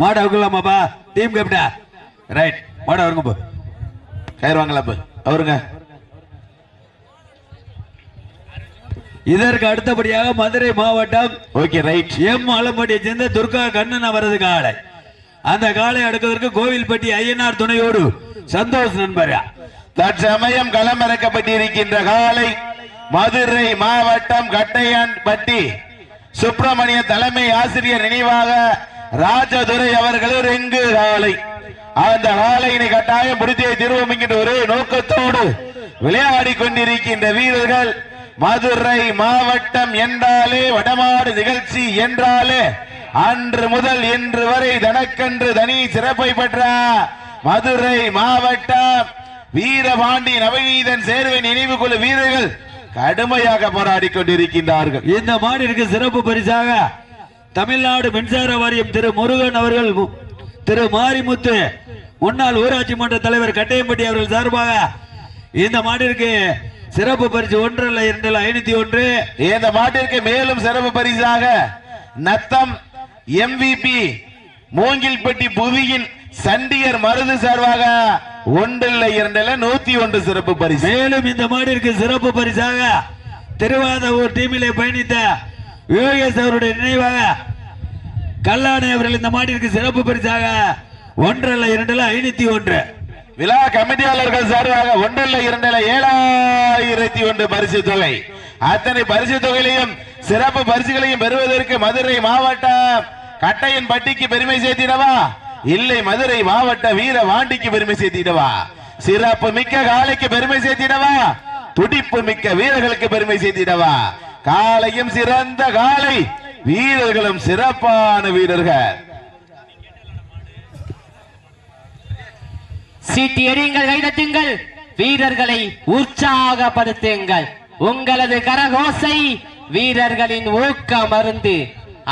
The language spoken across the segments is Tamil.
மாடு அவுக்கலாமாப்பா டீம் கேப்டா ரைட் மாடு அவருங்க போ. கயிறு வாங்கலாம். அவருங்க. இதற்கு அடுத்தபடியாக மதுரை மாவட்டம் ஓகே ரைட் எம் ஆலம்பட்டியை சேர்ந்த துர்கா கண்ணன் அவரது காளை. அந்த காளை அடுக்குவதற்கு கோவில்பட்டி ஐயனார் துணையோடு சந்தோஷ் நண்பரா. தற்சமயம் களமிறக்கப்பட்டிருக்கின்ற காலை மதுரை மாவட்டம் கட்டையான்பட்டி சுப்பிரமணிய தலைமை ஆசிரியர் நினைவாக ராஜதுரை அவர்கள் ரெங்கு காலை அந்த காலையினை கட்டாயம் முடித்தே திருவோம் என்கின்ற ஒரு நோக்கத்தோடு விளையாடி கொண்டிருக்கின்ற வீரர்கள் மதுரை மாவட்டம் என்றாலே வடமாடு நிகழ்ச்சி என்றாலே அன்று முதல் இன்று வரை தனக்கன்று தனி சிறப்பை பெற்ற மதுரை மாவட்டம். வீரபாண்டி நவநீதன் சேர்வை நினைவு கொள்ளும் வீரர்கள் கடுமையாக போராடி கொண்டிருக்கின்றார்கள். இந்த மாடிற்கு சிறப்பு பரிசாக? தமிழ்நாடு மின்சார வாரியம் திரு முருகன் அவர்கள் திரு மாரிமுத்து முன்னாள் ஊராட்சி மன்ற தலைவர் கட்டையம்பட்டி அவர்கள் சார்பாக இந்த மாடிற்கு சிறப்பு பரிசு ஒன்று அல்ல இரண்டு ஐநூத்தி ஒன்று. இந்த மாட்டிற்கு மேலும் சிறப்பு பரிசாக நத்தம் எம்விபி மூங்கில்பட்டி புவியின் சண்டியர் மருது சார்பாக ஒன்றில் இரண்டில் நூத்தி ஒன்று சிறப்பு பரிசு. மேலும் இந்த மாடிற்கு சிறப்பு பரிசாக திருவாதூர் டீமிலே பயணித்த யோகேஷ் அவருடைய நினைவாக கல்லாணை அவர்கள் இந்த மாட்டிற்கு சிறப்பு பரிசாக ஒன்றல்ல இரண்டுல ஐநூத்தி ஒன்று. விழா கமிட்டியாளர்கள் சார்பாக ஒன்றல்ல இரண்டில் ஏழாயிரத்தி ஒன்று பரிசு தொகை. அத்தனை பரிசு தொகையிலையும் சிறப்பு பரிசுகளையும் பெறுவதற்கு மதுரை மாவட்டம் கட்டையன் பட்டிக்கு பெருமை சேர்த்திடவா? இல்லை மதுரை மாவட்ட வீர வாண்டிக்கு பெருமை சேர்த்திடவா? சிறப்பு மிக்க காலைக்கு பெருமை சேர்த்திடவா? துடிப்பு மிக்க வீரர்களுக்கு பெருமை சேர்த்திடவா? காலையும் சிறந்த காலை வீரர்களும் சிறப்பான வீரர்கள். சீட்டி எறியுங்கள் கைதட்டுங்கள் வீரர்களை உற்சாகப்படுத்துங்கள். உங்களது கரகோசை வீரர்களின் ஊக்க மருந்து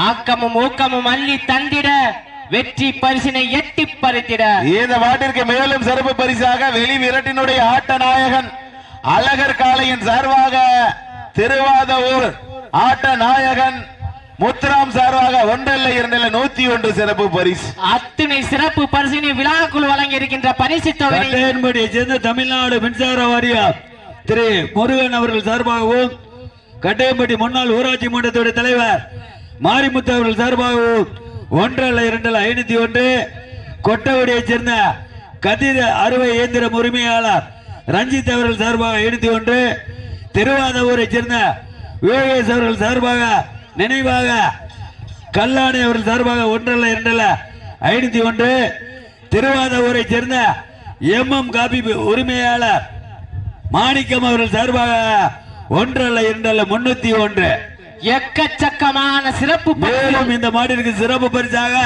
ஆக்கமும் ஊக்கமும் அள்ளி தந்திட வெற்றி பரிசினை எட்டி பறித்திட. இந்த மாட்டிற்கு மேலும் சிறப்பு பரிசாக வெளி விரட்டினுடைய ஆட்ட நாயகன் அழகர் காளையின் சார்பாக திருவாதூர் ஆட்ட நாயகன் முத்துராம் சார்பாக ஒன்றல்ல இரண்டல்ல நூத்தி ஒன்று சிறப்பு பரிசு. அத்துணை சிறப்பு பரிசினை விழாக்குள் வழங்கி இருக்கின்ற பரிசு தொகை கட்டையன்படியை சேர்ந்த தமிழ்நாடு மின்சார வாரியம் திரு முருகன் அவர்கள் சார்பாகவும் கட்டையம்பட்டி முன்னாள் ஊராட்சி மன்றத்துடைய தலைவர் மாரிமுத்து அவர்கள் சார்பாகவும் ஒன்றல்ல இரண்டல்ல ஐநூத்தி ஒன்று கொட்டவடியைச் சேர்ந்த கதிர் அறுவை இயந்திரம் உரிமையாளர் ரஞ்சித் அவர்கள் சார்பாக ஐநூத்தி ஒன்று திருவாதூரை சேர்ந்த யோகேஷ் அவர்கள் சார்பாக நினைவாக கல்லாணி அவர்கள் சார்பாக ஒன்றல்ல இரண்டல்ல ஐநூத்தி ஒன்று திருவாதூரை சேர்ந்த எம் எம் காபி உரிமையாளர் மாணிக்கம் அவர்கள் சார்பாக ஒன்றல்ல இரண்டல்ல முன்னூத்தி ஒன்று. எக்கச்சக்கமான சிறப்பு மேலும் இந்த மாடிற்கு சிறப்பு பரிசாக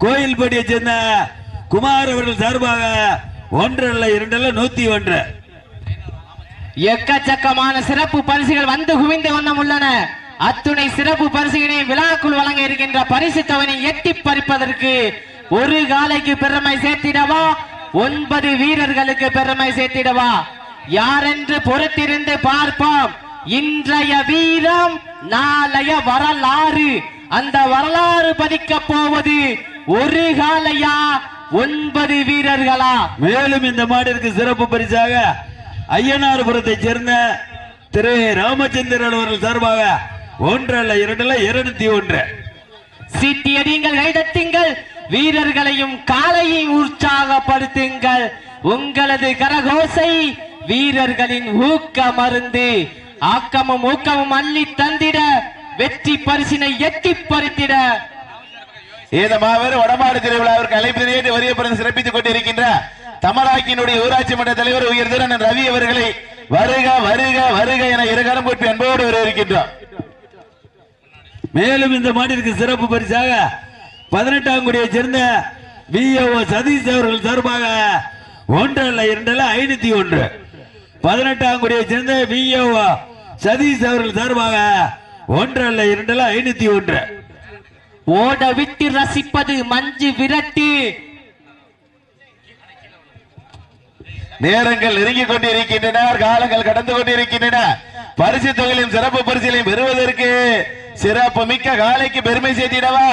கோயில்பட்டியை சேர்ந்த குமார் அவர்கள் சார்பாக ஒன்றல்ல இரண்டல்ல நூத்தி ஒன்று. எக்கச்சக்கமான சிறப்பு பரிசுகள் வந்து குவிந்த வண்ணம் உள்ளன. அத்துணை சிறப்பு பரிசுகளை விழாக்குள் வழங்க இருக்கின்ற பரிசு தொகையை எட்டி பறிப்பதற்கு ஒரு காலைக்கு பெருமை சேர்த்திடவா? ஒன்பது வீரர்களுக்கு பெருமை சேர்த்திடவா? யாரென்று பொறுத்திருந்து பார்ப்போம். இன்றைய வீரம் நாளைய வரலாறு. அந்த வரலாறு பதிக்க போவது ஒரு காலையா ஒன்பது வீரர்களா? மேலும் இந்த மாடிற்கு சிறப்பு பரிசாக ஐயனார்புரத்தை சேர்ந்த திரு ராமச்சந்திரன் அவர்கள் சார்பாக ஒன்றல்ல இரண்டல்ல இருநூத்தி ஒன்று. சீட்டியடிங்கள் கைதட்டுங்கள் வீரர்களையும் காலையை உற்சாகப்படுத்துங்கள். உங்களது கரகோசை வீரர்களின் ஊக்க மருந்து ஆக்கமும் ஊக்கமும் அள்ளி தந்திட வெற்றி பரிசினை எட்டி பறித்திட. இந்த மாபெரும் வடமாடு திருவிழாவிற்கு அழைப்பு வரிய பிறந்து சிறப்பித்துக் கொண்டிருக்கின்ற தமிழாக்கினுடைய ஊராட்சி மன்ற தலைவர் உயர் திறன் ரவி அவர்களை வருக வருக வருக என இருகரம் கூப்பி அன்போடு வரவேற்கின்றோம். மேலும் இந்த மாட்டிற்கு சிறப்பு பரிசாக பதினெட்டாம் குடியை சேர்ந்த விஓ சதீஷ் அவர்கள் சார்பாக ஒன்றல்ல இரண்டல்ல ஐநூத்தி ஒன்று. பதினெட்டாம் குடியை சேர்ந்த விஓ சதீஷ் அவர்கள் சார்பாக ஒன்றல்ல இரண்டல்ல ஐநூத்தி ஒன்று. ஓட விட்டு ரசிப்பது மஞ்சு விரட்டு. நேரங்கள் நெருங்கிக் கொண்டிருக்கின்றன காலங்கள் கடந்து கொண்டிருக்கின்றன. பரிசு தொகையிலும் சிறப்பு பரிசிலையும் பெறுவதற்கு சிறப்பு மிக்க காலைக்கு பெருமை சேர்த்திடவா?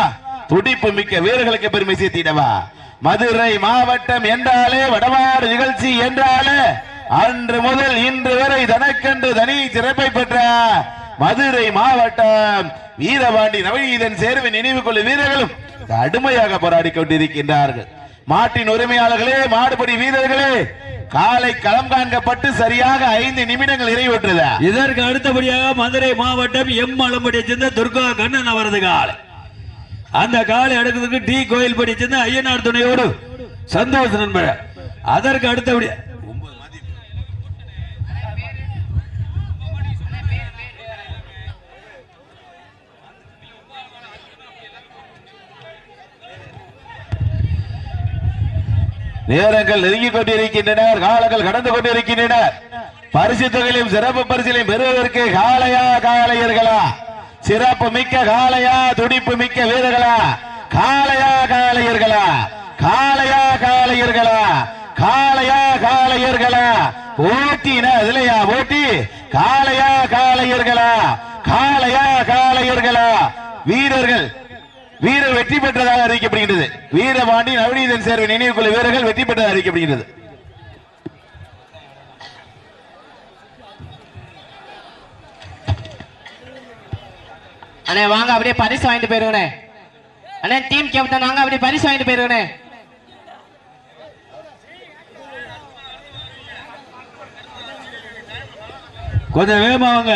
துடிப்பு மிக்க வீரர்களுக்கு பெருமை சேர்த்திடவா? மதுரை மாவட்டம் என்றாலே வடவாறு நிகழ்ச்சி என்றாலே அன்று முதல் இன்று வரை தனக்கென்று தனி சிறப்பை பெற்ற மதுரை மாவட்டம். வீரபாண்டி நவநீதன் சேர்வை நினைவு கொள்ளும் வீரர்களும் கடுமையாக போராடி கொண்டிருக்கின்றார்கள். மாட்டின் உரிமையாளர்களே மாடுபடி வீரர்களே காலை களம் காண்கப்பட்டு சரியாக ஐந்து நிமிடங்கள் நிறைவேற்றுத. இதற்கு அடுத்தபடியாக மதுரை மாவட்டம் எம் அளம்படியை சேர்ந்த துர்கா கண்ணன் அவரது காலை. அந்த காலை அடுக்கிறதுக்கு டி கோயில் சேர்ந்த ஐயனார் துணையோடு சந்தோஷ நண்பர். அதற்கு அடுத்தபடியாக நேரங்கள் நெருங்கிக் கொண்டிருக்கின்றனர் காலங்கள் கடந்து கொண்டிருக்கின்றன. பரிசு தொகையிலும் சிறப்பு பரிசிலையும் பெறுவதற்கு காளையா காளையர்களா? சிறப்பு மிக்க காளையா துடிப்பு மிக்க வீரர்களா? காளையா காளையர்களா? காளையா காளையர்களா? காளையா காளையர்களா? ஓட்டின இதுலயா? ஓட்டி. காளையா காளையர்களா? காளையா காளையர்களா? வீரர்கள் வீரர் வெற்றி பெற்றதாக அறிவிக்கப்படுகிறது வீரபாண்டி நவநீதன் சேர்வை நினைவுக்குள்ள வீரர்கள் வெற்றி பெற்றதாக அறிவிக்கப்படுகிறது அண்ணே வாங்க அப்படியே பரிசு வாங்கிட்டு போயிருங்கண்ணே. அண்ணே டீம் கேப்டன் வாங்க அப்படியே பரிசு வாங்கிட்டு போயிருங்கண்ணே. கொஞ்சம் வேகமா வாங்க.